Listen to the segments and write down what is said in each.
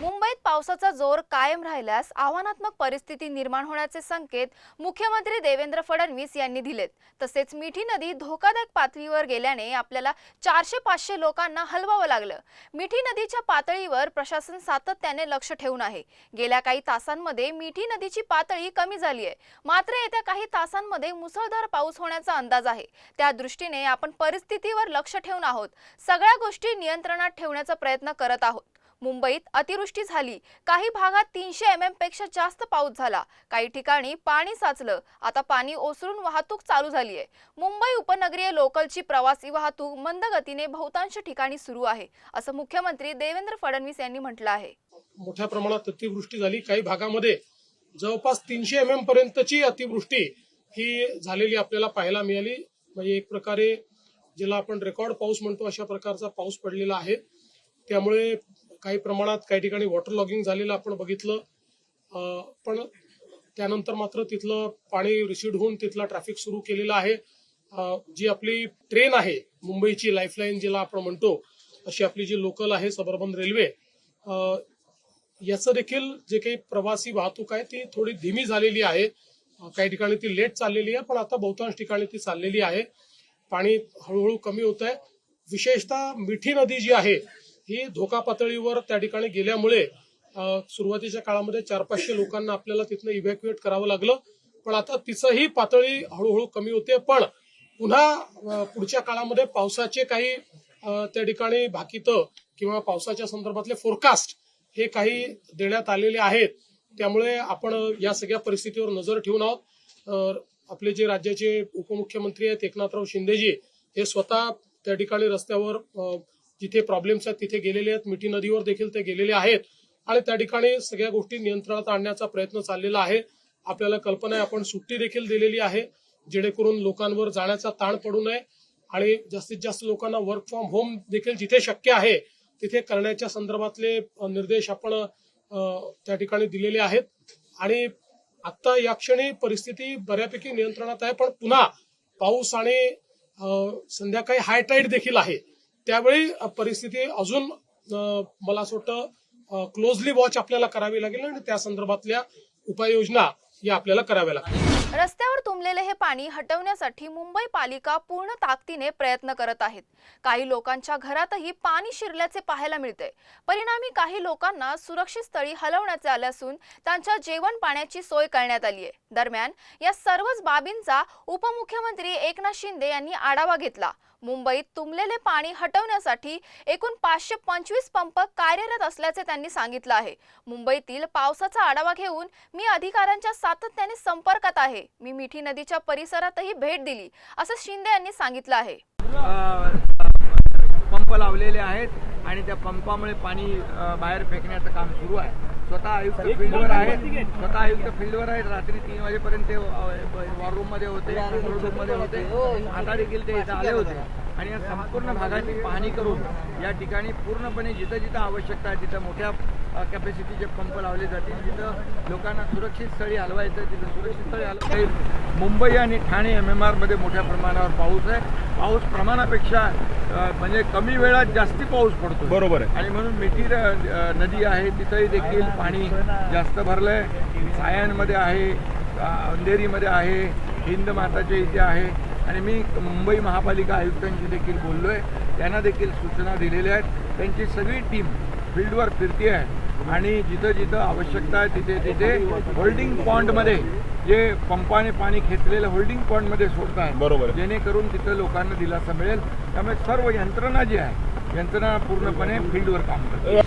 मुंबईत पावसाचा जोर कायम राहिल्यास आव्हानात्मक परिस्थिती निर्माण होण्याचे संकेत मुख्यमंत्री देवेंद्र फडणवीस यांनी दिलेत. तसेच मिठी नदी धोकादायक पातळीवर गेल्याने आपल्याला चारशे पाचशे लोकांना हलवावं लागलं. मिठी नदीच्या पातळीवर प्रशासन सातत्याने लक्ष ठेवून आहे. गेल्या काही तासांमध्ये मिठी नदीची पातळी कमी झाली आहे. मात्र येत्या काही तासांमध्ये मुसळधार पाऊस होण्याचा अंदाज आहे. त्या दृष्टीने आपण परिस्थितीवर लक्ष ठेवून आहोत. सगळ्या गोष्टी नियंत्रणात ठेवण्याचा प्रयत्न करत आहोत. मुंबईत अतिवृष्टी झाली. काही भागात तीनशे एम एमपेक्षा जास्त पाऊस झाला. काही ठिकाणी पाणी साचलं. आता पाणी ओसरून वाहतूक चालू झाली आहे मुंबई उपनगरीय लोकलची प्रवासी वाहतूक मंद गतीने बहुतांश ठिकाणी सुरू आहे असं मुख्यमंत्री देवेंद्र फडणवीस यांनी म्हटलं आहे. मोठ्या प्रमाणात अतिवृष्टी झाली. काही भागामध्ये जवळपास तीनशे एम एम पर्यंतची अतिवृष्टी ही झालेली आपल्याला पाहायला मिळाली. म्हणजे एक प्रकारे ज्याला आपण रेकॉर्ड पाऊस म्हणतो अशा प्रकारचा पाऊस पडलेला आहे. त्यामुळे काही प्रमाणात काही ठिकाणी वॉटर लॉगिंग झालेलं आपण बघितलं. पण त्यानंतर मात्र तिथलं पाणी रिसीड होऊन तिथला ट्रॅफिक सुरू केलेला आहे. जी आपली ट्रेन आहे मुंबईची लाईफलाईन जिला आपण म्हणतो अशी आपली जी लोकल आहे सबर्बन रेल्वे याचं देखील जे काही प्रवासी वाहतूक आहे ती थोडी धीमी झालेली आहे. काही ठिकाणी ती लेट चाललेली आहे पण आता बहुतांश ठिकाणी ती चाललेली आहे. पाणी हळूहळू कमी होत आहे विशेषतः मिठी नदी जी आहे ही धोका पातळीवर त्या ठिकाणी गेल्यामुळे सुरुवातीच्या काळामध्ये चार पाचशे लोकांना आपल्याला तिथनं इव्हॅक्युएट करावं लागलं. पण आता तिचंही पातळी हळूहळू कमी होते. पण पुन्हा पुढच्या काळामध्ये पावसाचे काही त्या ठिकाणी भाकितं किंवा पावसाच्या संदर्भातले फोरकास्ट हे काही देण्यात आलेले आहेत. त्यामुळे आपण या सगळ्या परिस्थितीवर नजर ठेवून आहोत. आपले जे राज्याचे उपमुख्यमंत्री आहेत एकनाथराव शिंदेजी हे स्वतः त्या ठिकाणी रस्त्यावर जिथे प्रॉब्लेम्स आहेत तिथे गेलेले आहेत. मिठी नदीवर देखील ते गेलेले आहेत. आणि त्या ठिकाणी सगळ्या गोष्टी नियंत्रणात आणण्याचा प्रयत्न चाललेला आहे. आपल्याला कल्पना आहे आपण सुट्टी देखील दिलेली आहे जेणेकरून लोकांवर जाण्याचा ताण पडू नये. आणि जास्तीत जास्त लोकांना वर्क फ्रॉम होम देखील जिथे शक्य आहे तिथे करण्याच्या संदर्भातले निर्देश आपण त्या ठिकाणी दिलेले आहेत. आणि आता या क्षणी परिस्थिती बऱ्यापैकी नियंत्रणात आहे पण पुन्हा पाऊस आणि संध्याकाळी हायटाईड देखील आहे. त्यावेळी परिस्थिती अजून मला असं वाटतं क्लोजली वॉच आपल्याला करावी लागेल आणि त्या संदर्भातल्या उपाययोजना या आपल्याला कराव्या लागतील. रस्त्यावर तुंबलेले हे पाणी हटवण्यासाठी मुंबई पालिका पूर्ण ताकदीने प्रयत्न करत आहेत. काही लोकांच्या घरातही पाणी शिरल्याचे पाहायला मिळते. परिणामी काही लोकांना सुरक्षित स्थळी हलवण्याचे आले असून त्यांच्या जेवण पाण्याची सोय करण्यात आली आहे. दरम्यान या सर्वच बाबींचा उपमुख्यमंत्री एकनाथ शिंदे यांनी आढावा घेतला. मुंबईत तुंबलेले पाणी हटवण्यासाठी एकूण पाचशे पंचवीस पंप कार्यरत असल्याचे त्यांनी सांगितलं आहे. मुंबईतील पावसाचा आढावा घेऊन मी अधिकाऱ्यांच्या सातत्याने संपर्कात आहे. मी मिठी नदीच्या परिसरातही भेट दिली असं शिंदे यांनी सांगितलं आहे. पंप लावलेले आहेत. आणि त्या पंपामुळे पाणी बाहेर फेकण्याचं काम सुरू आहे. स्वतः आयुक्त फील्डवर आहेत. स्वतः आयुक्त फील्डवर आहेत. रात्री तीन वाजेपर्यंत ते वॉर रूममध्ये होते कंट्रोल रूममध्ये होते. आता देखील ते इथं आले होते. आणि या संपूर्ण भागाची पाहणी करून या ठिकाणी पूर्णपणे जिथं जिथं आवश्यकता आहे तिथं मोठ्या कॅपॅसिटीचे पंप लावले जातील जिथं लोकांना सुरक्षित स्थळी हलवायचं आहे, तिथं सुरक्षित स्थळी हलवायचं मुंबई आणि ठाणे एम एम आरमध्ये मोठ्या प्रमाणावर पाऊस आहे. पाऊस प्रमाणापेक्षा म्हणजे कमी वेळात जास्ती पाऊस पडतो बरोबर आहे. आणि म्हणून मिठी अ, नदी आहे तिथंही देखील पाणी जास्त भरलंय. सायनमध्ये आहे अंधेरीमध्ये आहे हिंद माताच्या इथे आहे. आणि मी मुंबई महापालिका आयुक्तांशी देखील बोललोय. त्यांना देखील सूचना दिलेल्या आहेत. त्यांची सगळी टीम फील्डवर फिरते आहे आणि जिथं जिथं आवश्यकता आहे तिथे तिथे होल्डिंग पॉन्डमध्ये जे पंपाने पाणी खेचलेलं होल्डिंग पॉन्डमध्ये सोडतात बरोबर. आहे. जेणेकरून तिथं लोकांना दिलासा मिळेल. त्यामुळे सर्व यंत्रणा जी आहे यंत्रणा पूर्णपणे फील्डवर काम करते.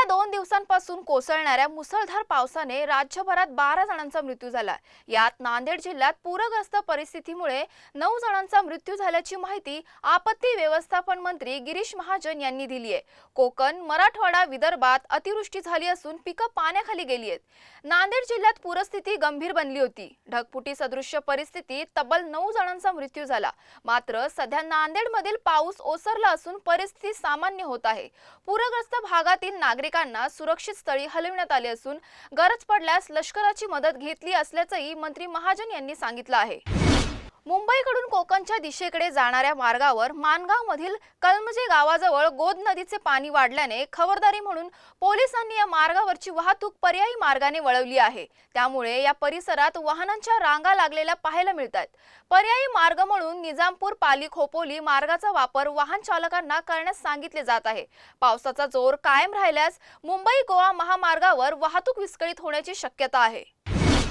गेल्या दोन दिवसांपासून कोसळणाऱ्या मुसळधार पावसाने राज्यभरात बारा जणांचा मृत्यू झाला. यात नांदेड जिल्ह्यात पूरग्रस्त परिस्थितीमुळे नऊ जणांचा मृत्यू झाल्याची माहिती आपत्ती व्यवस्थापन मंत्री गिरीश महाजन यांनी दिली आहे कोकण मराठवाडा विदर्भात अतिवृष्टी झाली असून पिकं पाण्याखाली गेली आहेत. नांदेड जिल्ह्यात पूरस्थिती गंभीर बनली होती. ढगफुटी सदृश्य परिस्थितीत तब्बल नऊ जणांचा मृत्यू झाला. मात्र सध्या नांदेडमधील पाऊस ओसरला असून परिस्थिती सामान्य होत आहे. पूरग्रस्त भागातील नागरिक नागरिकांना सुरक्षित स्थळी हलविण्यात आले असून गरज पडल्यास लष्कराची मदत घेतली असल्याचंही मंत्री महाजन यांनी सांगितलं आहे. मुंबईकडून कोकणच्या दिशेकडे जाणाऱ्या मार्गावर मानगावमधील कलमजे गावाजवळ गोद नदीचे पाणी वाढल्याने खबरदारी म्हणून पोलिसांनी या मार्गावरची वाहतूक पर्यायी मार्गाने वळवली आहे. त्यामुळे या परिसरात वाहनांच्या रांगा लागलेल्या पाहायला मिळतात पर्यायी मार्ग म्हणून निजामपूर पाली खोपोली मार्गाचा वापर वाहन चालकांना करण्यास सांगितले जात आहे. पावसाचा जोर कायम राहिल्यास मुंबई गोवा महामार्गावर वाहतूक विस्कळीत होण्याची शक्यता आहे.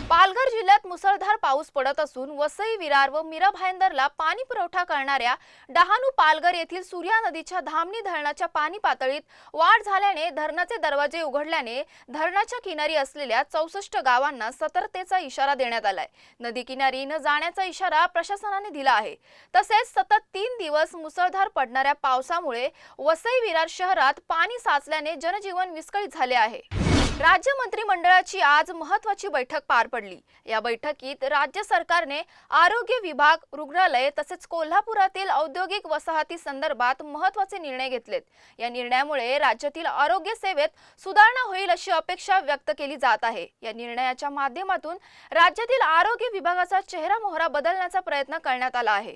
पालघर जिल्ह्यात मुसळधार पाऊस पडत असून वसई विरार व मीरा भायंदरला पाणी पुरवठा करणाऱ्या डहाणू पालघर येथील सूर्या नदीच्या धामणी धरणाच्या पाणी पातळीत वाढ झाल्याने धरणाचे दरवाजे उघडल्याने धरणाच्या किनारी असलेल्या चौसष्ट गावांना सतर्कतेचा इशारा देण्यात आलाय. नदी किनारी न जाण्याचा इशारा प्रशासनाने दिला आहे. तसेच सतत तीन दिवस मुसळधार पडणाऱ्या पावसामुळे वसई विरार शहरात पाणी साचल्याने जनजीवन विस्कळीत झाले आहे. राज्य मंत्रिमंडळाची आज महत्वाची बैठक पार पडली. या बैठकीत राज्य सरकारने आरोग्य विभाग रुग्णालय तसेच कोल्हापुरातील औद्योगिक वसाहती संदर्भात महत्त्वाचे निर्णय घेतलेत. या निर्णयामुळे राज्यातील आरोग्य सेवेत सुधारणा होईल अशी अपेक्षा व्यक्त केली जात आहे. या निर्णयाच्या माध्यमातून राज्यातील आरोग्य विभागाचा चेहरा मोहरा बदलण्याचा प्रयत्न करण्यात आला आहे.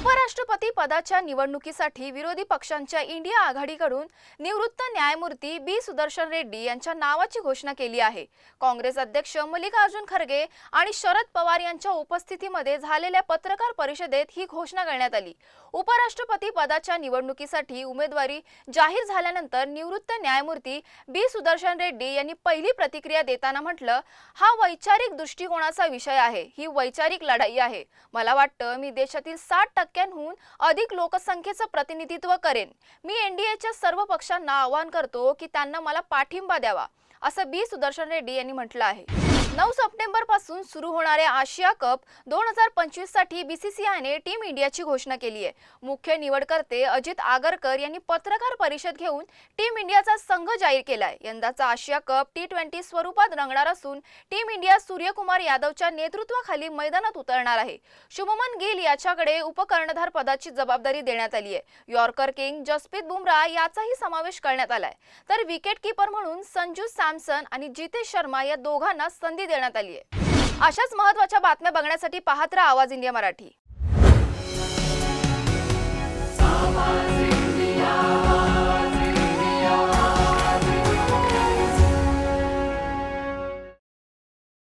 उपराष्ट्रपती पदाच्या निवडणुकीसाठी विरोधी पक्षांच्या इंडिया आघाडीकडून निवृत्त न्यायमूर्ती बी. सुदर्शन रेड्डी यांच्या नावाची घोषणा केली आहे. काँग्रेस अध्यक्ष मल्लिकार्जुन खरगे आणि शरद पवार यांच्या उपस्थितीमध्ये झालेल्या पत्रकार परिषदेत ही घोषणा करण्यात आली. उपराष्ट्रपती पदाच्या निवडणुकीसाठी उमेदवारी जाहीर झाल्यानंतर निवृत्त न्यायमूर्ती बी. सुदर्शन रेड्डी यांनी पहिली प्रतिक्रिया देताना म्हटलं हा वैचारिक दृष्टिकोनाचा विषय आहे. ही वैचारिक लढाई आहे. मला वाटतं मी देशातील साठ टक्क्यांहून अधिक लोकसंख्येचं प्रतिनिधित्व करेन. मी एनडीएच्या सर्व पक्षांना आवाहन करतो की त्यांना मला पाठिंबा द्यावा असं बी सुदर्शन रेड्डी यांनी म्हटलं आहे. नऊ सप्टेंबरपासून सुरू होणाऱ्या आशिया कप दोन हजार पंचवीससाठी बीसीसीआयने टीम इंडियाची घोषणा केली आहे. मुख्य निवडकर्ते अजित आगरकर यांनी पत्रकार परिषद घेऊन टीम इंडियाचा संघ जाहीर केलाय. यंदाचा आशिया कप टी ट्वेंटी स्वरूपात रंगणार असून टीम इंडिया सूर्यकुमार यादवच्या नेतृत्वाखाली मैदानात उतरणार आहे. शुभमन गिल याच्याकडे उपकर्णधार पदाची जबाबदारी देण्यात आली आहे. यॉर्कर किंग जसप्रीत बुमराह याचाही समावेश करण्यात आलाय. तर विकेट किपर म्हणून संजू सॅमसन आणि जितेश शर्मा या दोघांना संधी देण्यात आली आहे. अशाच महत्त्वाच्या बातम्या बघण्यासाठी पाहत राहा आवाज इंडिया मराठी.